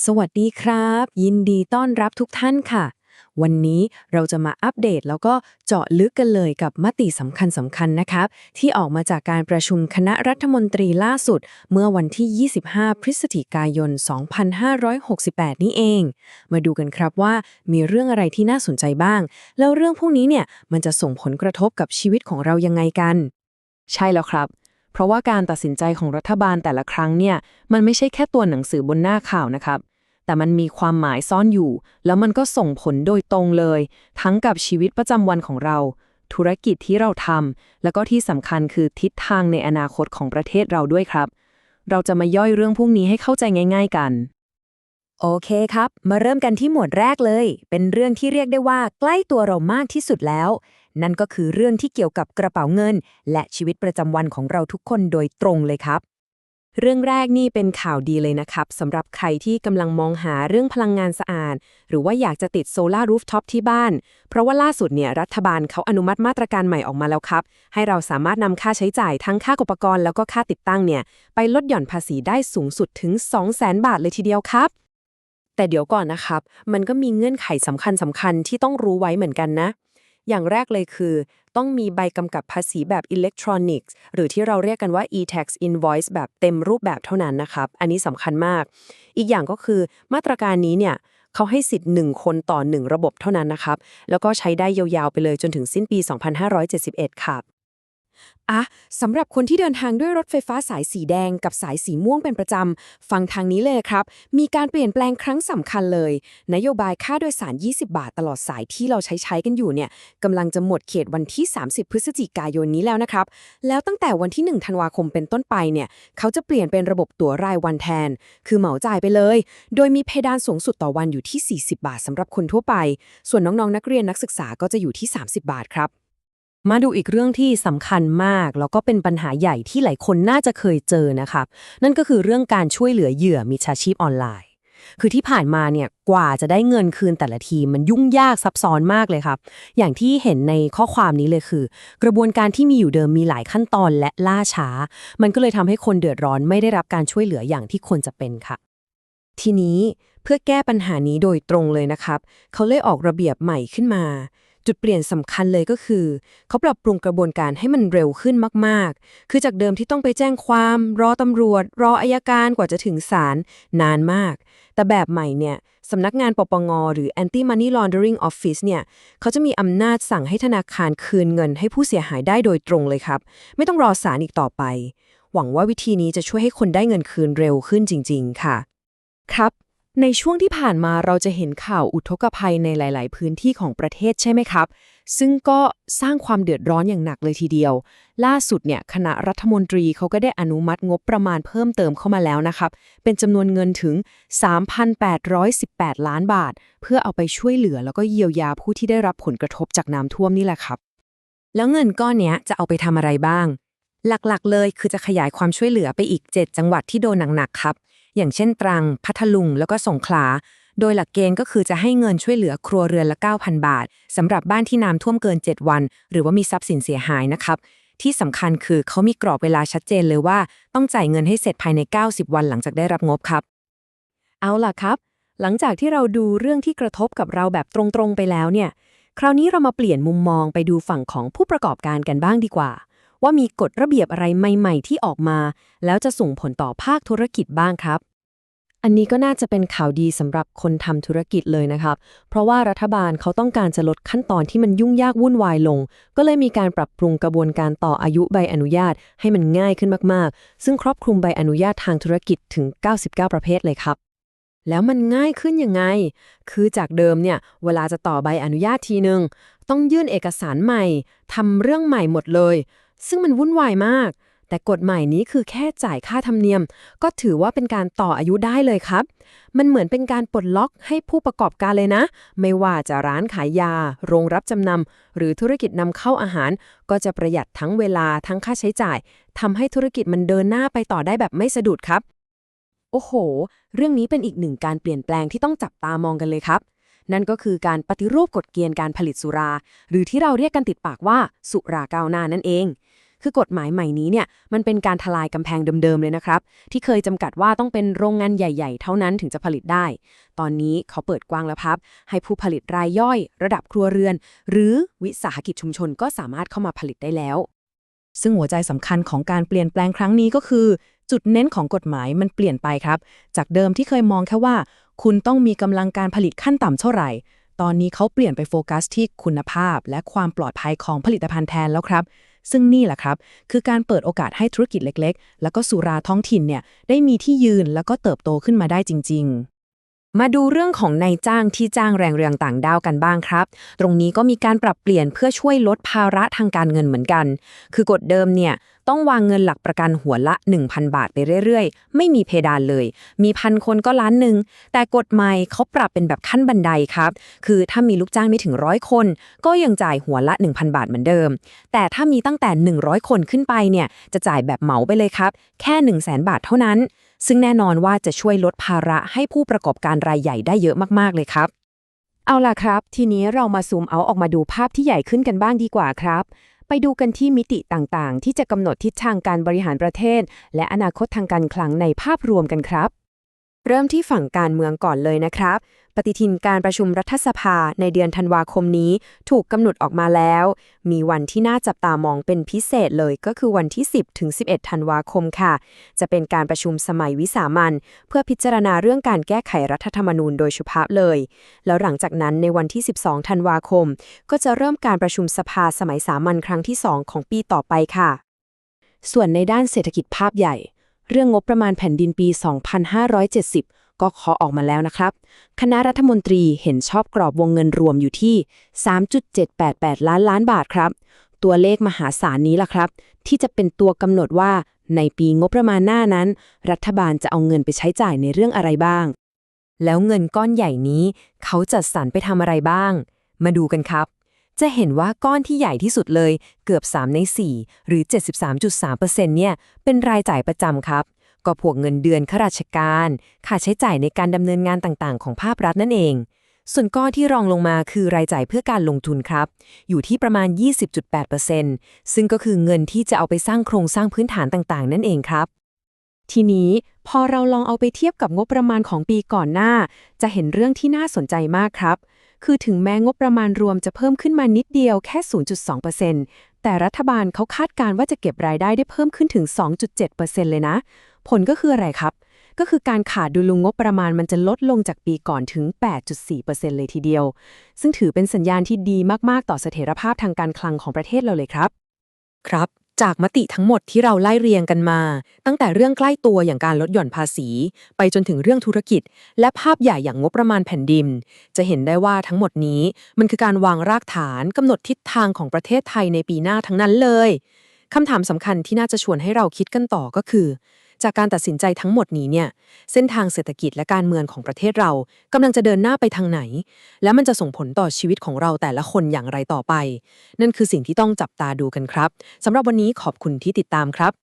สวัสดีครับ ยินดีต้อนรับทุกท่านค่ะ วันนี้เราจะมาอัปเดตแล้วก็เจาะลึกกันเลยกับมติสำคัญสำคัญนะครับ ที่ออกมาจากการประชุมคณะรัฐมนตรีล่าสุด เมื่อวันที่ 25 พฤศจิกายน 2568 นี้เอง มาดูกันครับว่ามีเรื่องอะไรที่น่าสนใจบ้าง แล้วเรื่องพวกนี้เนี่ยมันจะส่งผลกระทบกับชีวิตของเรายังไงกัน ใช่แล้วครับ เพราะว่าการตัดสินใจของรัฐบาลแต่ละครั้งเนี่ย มันไม่ใช่แค่ตัวหนังสือบนหน้าข่าวนะครับ แต่มันมีความหมายซ่อนอยู่ แล้วมันก็ส่งผลโดยตรงเลย ทั้งกับชีวิตประจำวันของเรา ธุรกิจที่เราทำแล้วก็ที่สำคัญคือทิศทางในอนาคตของประเทศเราด้วยครับ เราจะมาย่อยเรื่องพวกนี้ให้เข้าใจง่าย ๆกันโอเคครับ มาเริ่มกันที่หมวดแรกเลย เป็นเรื่องที่เรียกได้ว่าใกล้ตัวเรามากที่สุดแล้ว นั่นก็คือเรื่องที่เกี่ยวกับกระเป๋าเงิน และชีวิตประจำวันของเราทุกคนโดยตรงเลยครับ เรื่องแรกนี่เป็นข่าวดีเลยนะครับสำหรับใครที่กำลังมองหาเรื่องพลังงานสะอาด หรือว่าอยากจะติดโซลารูฟท็อปที่บ้าน เพราะว่าล่าสุดเนี่ยรัฐบาลเขาอนุมัติมาตรการใหม่ออกมาแล้วครับ ให้เราสามารถนำค่าใช้จ่ายทั้งค่าอุปกรณ์แล้วก็ค่าติดตั้งเนี่ยไปลดหย่อนภาษีได้สูงสุดถึง 200,000 บาทเลยทีเดียวครับแต่เดี๋ยวก่อนนะครับ มันก็มีเงื่อนไขสำคัญสำคัญที่ต้องรู้ไว้เหมือนกันนะ อย่างแรกเลยคือ ต้องมีใบกำกับภาษีแบบอิเล็กทรอนิกส์หรือที่เราเรียกกันว่า e-tax invoice แบบเต็มรูปแบบเท่านั้นนะครับ อันนี้สำคัญมาก อีกอย่างก็คือมาตรการนี้เนี่ยเขาให้สิทธิ์ 1 คนต่อ 1 ระบบเท่านั้นนะครับ แล้วก็ใช้ได้ยาวๆไปเลยจนถึงสิ้นปี 2571 ครับ อะสำหรับคนที่เดินทางด้วยรถไฟฟ้าสายสีแดงกับสายสีม่วงเป็นประจำ ฟังทางนี้เลยครับ มีการเปลี่ยนแปลงครั้งสำคัญเลย นโยบายค่าโดยสาร 20 บาทตลอดสายที่เราใช้ใช้กันอยู่เนี่ยกำลังจะหมดเขตวันที่ 30 พฤศจิกายนนี้แล้วนะครับ แล้วตั้งแต่วันที่ 1 ธันวาคมเป็นต้นไปเนี่ยเขาจะเปลี่ยนเป็นระบบตั๋วรายวันแทน คือเหมาจ่ายไปเลย โดยมีเพดานสูงสุดต่อวันอยู่ที่ 40 บาทสำหรับคนทั่วไป ส่วนน้องๆนักเรียนนักศึกษาก็จะอยู่ที่ 30 บาทครับ มาดูอีกเรื่องที่สำคัญมาก แล้วก็เป็นปัญหาใหญ่ที่หลายคนน่าจะเคยเจอนะครับนั่นก็คือเรื่องการช่วยเหลือเหยื่อมิจฉาชีพออนไลน์ คือที่ผ่านมาเนี่ยกว่าจะได้เงินคืนแต่ละทีมันยุ่งยากซับซ้อนมากเลยครับ อย่างที่เห็นในข้อความนี้เลยคือ กระบวนการที่มีอยู่เดิมมีหลายขั้นตอนและล่าช้า มันก็เลยทำให้คนเดือดร้อนไม่ได้รับการช่วยเหลืออย่างที่ควรจะเป็นค่ะ ทีนี้เพื่อแก้ปัญหานี้โดยตรงเลยนะครับ เขาเลยออกระเบียบใหม่ขึ้นมา จุดเปลี่ยนสำคัญเลยก็คือ เขาปรับปรุงกระบวนการให้มันเร็วขึ้นมากๆ คือจากเดิมที่ต้องไปแจ้งความ รอตำรวจ รออายการกว่าจะถึงศาลนานมาก แต่แบบใหม่เนี่ยสำนักงานปปงหรือ Anti Money Laundering Office เนี่ยเขาจะมีอำนาจสั่งให้ธนาคารคืนเงินให้ผู้เสียหายได้โดยตรงเลยครับ ไม่ต้องรอศาลอีกต่อไป หวังว่าวิธีนี้จะช่วยให้คนได้เงินคืนเร็วขึ้นจริง ๆ ค่ะ ครับ ในช่วงที่ผ่านมาเราจะเห็นข่าวอุทกภัยในหลาย ๆ พื้นที่ของประเทศใช่ไหมครับ ซึ่งก็สร้างความเดือดร้อนอย่างหนักเลยทีเดียว ล่าสุดเนี่ยคณะรัฐมนตรีเขาก็ได้อนุมัติงบประมาณเพิ่มเติมเข้ามาแล้วนะครับ เป็นจำนวนเงินถึง 3,818 ล้านบาท เพื่อเอาไปช่วยเหลือแล้วก็เยียวยาผู้ที่ได้รับผลกระทบจากน้ำท่วมนี่แหละครับ แล้วเงินก้อนนี้จะเอาไปทำอะไรบ้าง หลัก ๆ เลยคือจะขยายความช่วยเหลือไปอีก 7 จังหวัดที่โดนหนัก ๆ ครับ อย่างเช่นตรัง พัทลุง แล้วก็สงขลา โดยหลักเกณฑ์ก็คือจะให้เงินช่วยเหลือครัวเรือนละ 9,000 บาทสำหรับบ้านที่น้ำท่วมเกิน 7 วัน หรือว่ามีทรัพย์สินเสียหายนะครับ ที่สำคัญคือเขามีกรอบเวลาชัดเจนเลยว่า ต้องจ่ายเงินให้เสร็จภายใน 90 วันหลังจากได้รับงบครับ เอาล่ะครับ หลังจากที่เราดูเรื่องที่กระทบกับเราแบบตรงๆไปแล้วเนี่ย คราวนี้เรามาเปลี่ยนมุมมองไปดูฝั่งของผู้ประกอบการกันบ้างดีกว่า ว่ามีกฎระเบียบอะไรใหม่ ๆ ที่ออกมา แล้วจะส่งผลต่อภาคธุรกิจบ้างครับ อันนี้ก็น่าจะเป็นข่าวดีสำหรับคนทำธุรกิจเลยนะครับ เพราะว่ารัฐบาลเขาต้องการจะลดขั้นตอนที่มันยุ่งยากวุ่นวายลง ก็เลยมีการปรับปรุงกระบวนการต่ออายุใบอนุญาตให้มันง่ายขึ้นมากๆ ซึ่งครอบคลุมใบอนุญาตทางธุรกิจถึง 99 ประเภทเลยครับแล้วมันง่ายขึ้นยังไง คือจากเดิมเนี่ย เวลาจะต่อใบอนุญาตทีนึงต้องยื่นเอกสารใหม่ทำเรื่องใหม่หมดเลย ซึ่งมันวุ่นวายมาก แต่กฎใหม่นี้คือแค่จ่ายค่าธรรมเนียม ก็ถือว่าเป็นการต่ออายุได้เลยครับ มันเหมือนเป็นการปลดล็อกให้ผู้ประกอบการเลยนะ ไม่ว่าจะร้านขายยา โรงรับจำนำหรือธุรกิจนำเข้าอาหาร ก็จะประหยัดทั้งเวลาทั้งค่าใช้จ่ายทำให้ธุรกิจมันเดินหน้าไปต่อได้แบบไม่สะดุดครับ โอ้โห เรื่องนี้เป็นอีกหนึ่งการเปลี่ยนแปลงที่ต้องจับตามองกันเลยครับนั่นก็คือการปฏิรูปกฎเกณฑ์การผลิตสุรา หรือที่เราเรียกกันติดปากว่าสุราก้าวหน้านั่นเอง คือกฎหมายใหม่นี้เนี่ยมันเป็นการทลายกำแพงเดิมๆเลยนะครับ ที่เคยจำกัดว่าต้องเป็นโรงงานใหญ่ ๆ เท่านั้นถึงจะผลิตได้ ตอนนี้เขาเปิดกว้างแล้วครับ ให้ผู้ผลิตรายย่อย ระดับครัวเรือน หรือวิสาหกิจชุมชนก็สามารถเข้ามาผลิตได้แล้ว ซึ่งหัวใจสำคัญของการเปลี่ยนแปลงครั้งนี้ก็คือ จุดเน้นของกฎหมายมันเปลี่ยนไปครับ จากเดิมที่เคยมองแค่ว่า คุณต้องมีกำลังการผลิตขั้นต่ำเท่าไหร่ตอนนี้เขาเปลี่ยนไปโฟกัสที่คุณภาพ และความปลอดภัยของผลิตภัณฑ์แทนแล้วครับ ซึ่งนี่แหละครับ คือการเปิดโอกาสให้ธุรกิจเล็ก ๆ แล้วก็สุราท้องถิ่นเนี่ยได้มีที่ยืนแล้วก็เติบโตขึ้นมาได้จริง ๆ มาดูเรื่องของนายจ้างที่จ้างแรงเรืองต่างด้าวกันบ้างครับ ตรงนี้ก็มีการปรับเปลี่ยนเพื่อช่วยลดภาระทางการเงินเหมือนกัน คือกฎเดิมเนี่ยต้องวางเงินหลักประกันหัวละ 1,000 บาทไปเรื่อยๆ ไม่มีเพดานเลย มีพันคนก็ล้านหนึ่ง แต่กฎใหม่เขาปรับเป็นแบบขั้นบันไดครับ คือถ้ามีลูกจ้างไม่ถึงร้อยคน ก็ยังจ่ายหัวละ 1,000 บาทเหมือนเดิม แต่ถ้ามีตั้งแต่ 100 คนขึ้นไปเนี่ยจะจ่ายแบบเหมาไปเลยครับ แค่ 1 0 0 0 0แบาทเท่านั้น ซึ่งแน่นอนว่าจะช่วยลดภาระให้ผู้ประกอบการรายใหญ่ได้เยอะมากๆเลยครับ เอาล่ะครับ ทีนี้เรามาซูมเอาออกมาดูภาพที่ใหญ่ขึ้นกันบ้างดีกว่าครับ ไปดูกันที่มิติต่างๆ ที่จะกำหนดทิศทางการบริหารประเทศ และอนาคตทางการคลังในภาพรวมกันครับ เริ่มที่ฝั่งการเมืองก่อนเลยนะครับ ปฏิทินการประชุมรัฐสภาในเดือนธันวาคมนี้ ถูกกำหนดออกมาแล้ว มีวันที่น่าจับตามองเป็นพิเศษเลยก็คือวันที่ 10 ถึง 11 ธันวาคมค่ะ จะเป็นการประชุมสมัยวิสามันเพื่อพิจารณาเรื่องการแก้ไขรัฐธรรมนูญโดยเฉพาะเลย แล้วหลังจากนั้นในวันที่ 12 ธันวาคม ก็จะเริ่มการประชุมสภาสมัยสามัญครั้งที่ 2 ของปีต่อไปค่ะ ส่วนในด้านเศรษฐกิจภาพใหญ่ เรื่องงบประมาณแผ่นดินปี 2570 ก็ขอออกมาแล้วนะครับ คณะรัฐมนตรีเห็นชอบกรอบวงเงินรวมอยู่ที่ 3.788 ล้านล้านบาทครับ ตัวเลขมหาศาลนี้ล่ะครับ ที่จะเป็นตัวกำหนดว่าในปีงบประมาณหน้านั้น รัฐบาลจะเอาเงินไปใช้จ่ายในเรื่องอะไรบ้าง แล้วเงินก้อนใหญ่นี้ เขาจัดสรรไปทำอะไรบ้าง มาดูกันครับ จะเห็นว่าก้อนที่ใหญ่ที่สุดเลย เกือบ 3 ใน 4 หรือ 73.3%เนี่ยเป็นรายจ่ายประจำครับ ก็พวกเงินเดือนข้าราชการ ค่าใช้จ่ายในการดำเนินงานต่างๆ ของภาครัฐนั่นเอง ส่วนก้อนที่รองลงมาคือรายจ่ายเพื่อการลงทุนครับ อยู่ที่ประมาณ 20.8%ซึ่งก็คือเงินที่จะเอาไปสร้างโครงสร้างพื้นฐานต่างๆ นั่นเองครับ ทีนี้พอเราลองเอาไปเทียบกับงบประมาณของปีก่อนหน้า จะเห็นเรื่องที่น่าสนใจมากครับ คือถึงแม้งบประมาณรวมจะเพิ่มขึ้นมานิดเดียวแค่ 0.2%แต่รัฐบาลเขาคาดการณ์ว่าจะเก็บรายได้ได้เพิ่มขึ้นถึง 2.7%เลยนะ ผลก็คืออะไรครับ ก็คือการขาดดุลงบประมาณมันจะลดลงจากปีก่อนถึง 8.4%เลยทีเดียว ซึ่งถือเป็นสัญญาณที่ดีมากๆ ต่อเสถียรภาพทางการคลังของประเทศเราเลยครับ ครับจากมติทั้งหมดที่เราไล่เรียงกันมา ตั้งแต่เรื่องใกล้ตัวอย่างการลดหย่อนภาษี ไปจนถึงเรื่องธุรกิจ และภาพใหญ่อย่างงบประมาณแผ่นดิน จะเห็นได้ว่าทั้งหมดนี้ มันคือการวางรากฐานกำหนดทิศทางของประเทศไทยในปีหน้าทั้งนั้นเลยคำถามสำคัญที่น่าจะชวนให้เราคิดกันต่อก็คือ จากการตัดสินใจทั้งหมดนี้เนี่ย เส้นทางเศรษฐกิจและการเมืองของประเทศเรากำลังจะเดินหน้าไปทางไหน และมันจะส่งผลต่อชีวิตของเราแต่ละคนอย่างไรต่อไป นั่นคือสิ่งที่ต้องจับตาดูกันครับสำหรับวันนี้ขอบคุณที่ติดตามครับ